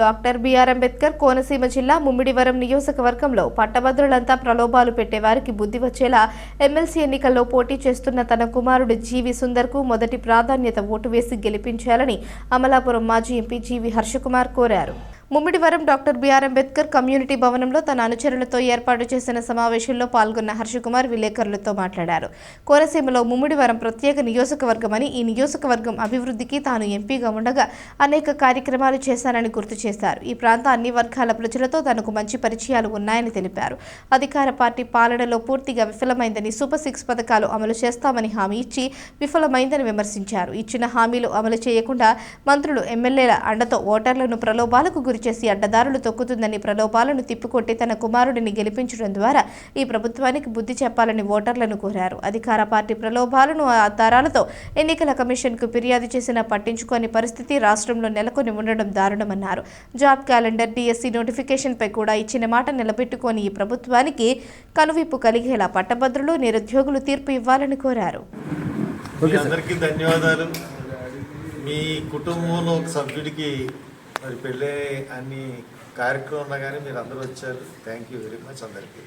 Doctor BR Ambedkar Konaseema జిల్లా ముమ్మిడివరం నియోజకవర్గంలో పట్టభద్రులంతా ప్రలోభాలు పెట్టేవారికి బుద్ధి వచ్చేలా ఎమ్మెల్సీ ఎన్నికల్లో పోటీ చేస్తున్న తన కుమారుడు జీవి సుందర్కు మొదటి ప్రాధాన్యత ఓటు వేసి గెలిపించాలని అమలాపురం మాజీ ఎంపీ జీవి హర్షకుమార్ కోరారు. Mummidivaram doctor BR Ambedkar community భవనంలో తన అనుచరులతో ఏర్పాటు చేసిన సమావేశంలో పాల్గొన్న హర్షకుమార్ విలేకరులతో మాట్లాడారు. కోనసీమలో ముమ్మిడివరం ప్రత్యేక నియోజకవర్గమని ఈ నియోజకవర్గం అభివృద్ధికి తాను ఎంపీగా ఉండగా అనేక కార్యక్రమాలు చేశానని గుర్తు చేశారు. ఈ ప్రాంత అన్ని వర్గాల ప్రజలతో తనకు మంచి పరిచయాలు ఉన్నాయని తెలిపారు. అధికార పార్టీ పాలనలో పూర్తిగా విఫలమైందని సూపర్ సిక్స్ పథకాలు అమలు చేస్తామని హామీ ఇచ్చి విఫలమైందని విమర్శించారు. ఇచ్చిన హామీలు అమలు చేయకుండా మంత్రులు ఎమ్మెల్యేల అండతో ఓటర్లను ప్రలోభాలకు గురి చేసి అడ్డదారులు తొక్కుతుందని ప్రలోభాలను తిప్పికొట్టి తన కుమారుడిని గెలిపించడం ద్వారా ఈ ప్రభుత్వానికి బుద్ధి చెప్పాలని ఓటర్లను కోరారు. అధికార పార్టీ ప్రలోభాలను ఆధారాలతో ఎన్నికల కమిషన్కు ఫిర్యాదు చేసినా పట్టించుకోని పరిస్థితి రాష్ట్రంలో నెలకొని ఉండడం దారుణమన్నారు. జాబ్ క్యాలెండర్ డిఎస్సి నోటిఫికేషన్పై కూడా ఇచ్చిన మాట నిలబెట్టుకొని ఈ ప్రభుత్వానికి కనువిప్పు కలిగేలా పట్టభద్రులు నిరుద్యోగులు తీర్పు ఇవ్వాలని కోరారు. అందరికీ ధన్యవాదాలు. మీ కుటుంబంలో ఒక సభ్యుడికి మరి పెళ్ళే అన్ని కార్యక్రమం ఉన్నా కానీ మీరు అందరూ వచ్చారు. థ్యాంక్ యూ వెరీ మచ్ అందరికీ.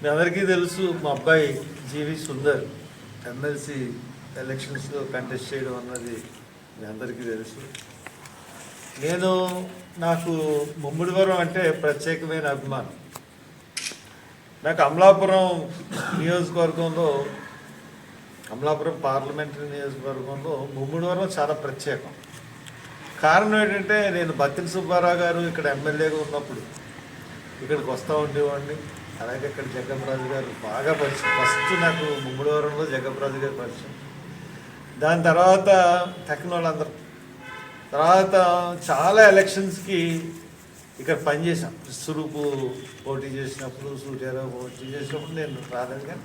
మీ అందరికీ తెలుసు మా అబ్బాయి జీవి సుందర్ ఎమ్మెల్సీ ఎలక్షన్స్లో కంటెస్ట్ చేయడం అన్నది మీ అందరికీ తెలుసు. నేను నాకు ముమ్మిడివరం అంటే ప్రత్యేకమైన అభిమానం. నాకు అమలాపురం నియోజకవర్గంలో అమలాపురం పార్లమెంటరీ నియోజకవర్గంలో ముమ్మిడివరం చాలా ప్రత్యేకం. కారణం ఏంటంటే నేను బత్తిన సుబ్బారావు గారు ఇక్కడ ఎమ్మెల్యేగా ఉన్నప్పుడు ఇక్కడికి వస్తూ ఉండేవాడిని. అలాగే ఇక్కడ జగ్గమరాజు గారు బాగా పరిచయం. ఫస్ట్ నాకు ముమ్మిడివరంలో జగ్గమరాజు గారు పరిచయం. దాని తర్వాత తక్కిన వాళ్ళందరూ. తర్వాత చాలా ఎలక్షన్స్కి ఇక్కడ పనిచేసాం విశ్వరూపు పోటీ చేసినప్పుడు సూర్యారావు పోటీ చేసినప్పుడు నేను రాలేదు కానీ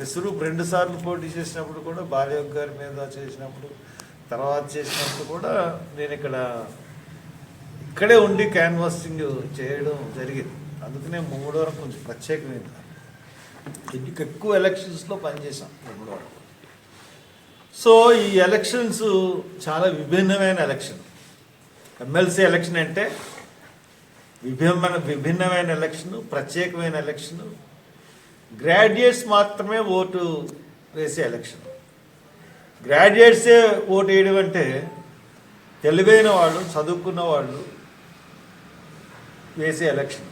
విశ్వరూపు రెండు సార్లు పోటీ చేసినప్పుడు కూడా బాలయోగ్ గారి మీద చేసినప్పుడు తర్వాత చేసినప్పుడు కూడా నేను ఇక్కడ ఇక్కడే ఉండి క్యాన్వాసింగ్ చేయడం జరిగింది. అందుకనే మూడవరం కొంచెం ప్రత్యేకమైంది. ఇంకా ఎక్కువ ఎలక్షన్స్లో పనిచేసాం వరకు సో ఈ ఎలక్షన్స్ చాలా విభిన్నమైన ఎలక్షన్. ఎమ్మెల్సీ ఎలక్షన్ అంటే విభిన్నమైన విభిన్నమైన ఎలక్షన్ ప్రత్యేకమైన ఎలక్షన్. గ్రాడ్యుయేట్స్ మాత్రమే ఓటు వేసే ఎలక్షన్. గ్రాడ్యుయేట్సే ఓటు వేయడం అంటే తెలివైన వాళ్ళు చదువుకున్న వాళ్ళు వేసే ఎలక్షన్.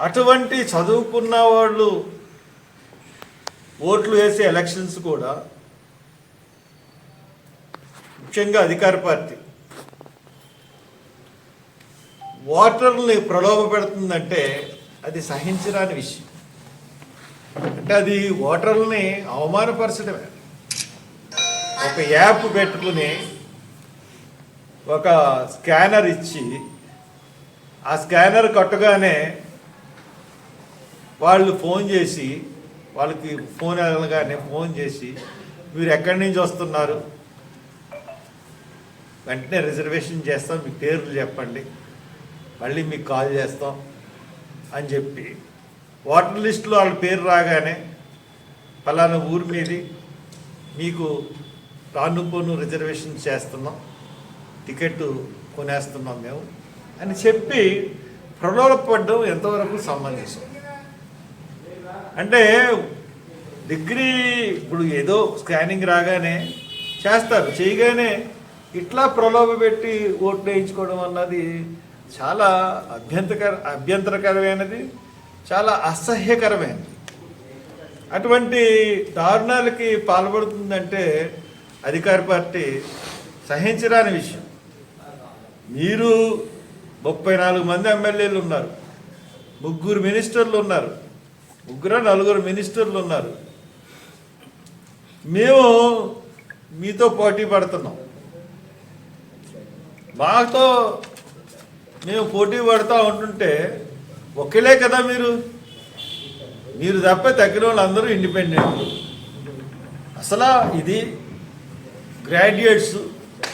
అటువంటి చదువుకున్న వాళ్ళు ఓట్లు వేసే ఎలక్షన్స్ కూడా ముఖ్యంగా అధికార పార్టీ. ఓటర్ని ప్రలోభ పెడుతుందంటే అది సహించరాని విషయం. అంటే అది ఓటర్లని అవమానపరచడమే. ఒక యాప్ పెట్టుకుని ఒక స్కానర్ ఇచ్చి ఆ స్కానర్ కట్టగానే వాళ్ళు ఫోన్ చేసి వాళ్ళకి ఫోన్ వెళ్ళగానే ఫోన్ చేసి మీరు ఎక్కడి నుంచి వస్తున్నారు? వెంటనే రిజర్వేషన్ చేస్తాం మీ పేర్లు చెప్పండి మళ్ళీ మీకు కాల్ చేస్తాం అని చెప్పి వాటర్ లిస్టులో వాళ్ళ పేరు రాగానే ఫలానా ఊరి మీది మీకు రాను పోను రిజర్వేషన్ చేస్తున్నాం. టికెట్ కొనేస్తున్నాం మేము. అని చెప్పి ప్రలోభపడడం ఎంతవరకు సమంజసం? అంటే డిగ్రీ ఇప్పుడు ఏదో స్కానింగ్ రాగానే చేస్తారు చేయగానే ఇట్లా ప్రలోభ పెట్టి ఓట్లు వేయించుకోవడం అన్నది చాలా అభ్యంతకర అభ్యంతరకరమైనది చాలా అసహ్యకరమైనది. అటువంటి దారుణాలకి పాల్పడుతుందంటే అధికార పార్టీ సహించరాని విషయం. మీరు ముప్పై నాలుగు మంది ఎమ్మెల్యేలు ఉన్నారు. ముగ్గురు మినిస్టర్లు ఉన్నారు. ముగ్గురు నలుగురు మినిస్టర్లు ఉన్నారు. మేము మీతో పోటీ పడుతున్నాం. మాతో మేము పోటీ పడుతూ ఉంటుంటే ఒకేలే కదా మీరు? మీరు తప్ప తగ్గిన వాళ్ళందరూ ఇండిపెండెంట్ అసలు ఇది గ్రాడ్యుయేట్స్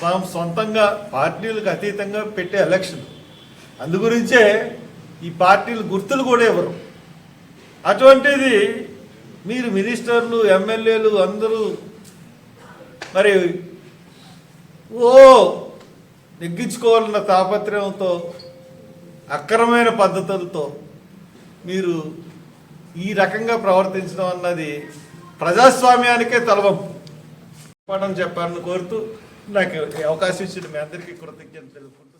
తాము సొంతంగా పార్టీలకు అతీతంగా పెట్టే ఎలక్షన్. అందుగురించే ఈ పార్టీలు గుర్తులు కూడా ఇవ్వరు అటువంటిది మీరు మినిస్టర్లు ఎమ్మెల్యేలు అందరూ మరి ఓ నెగ్గించుకోవాలన్న తాపత్రయంతో అక్రమైన పద్ధతులతో మీరు ఈ రకంగా ప్రవర్తించడం అన్నది ప్రజాస్వామ్యానికే తలవంపు. పాఠం చెప్పాలని కోరుతూ నాకు అవకాశం ఇచ్చిన మీ అందరికీ కృతజ్ఞత తెలుపుకుంటున్నాను.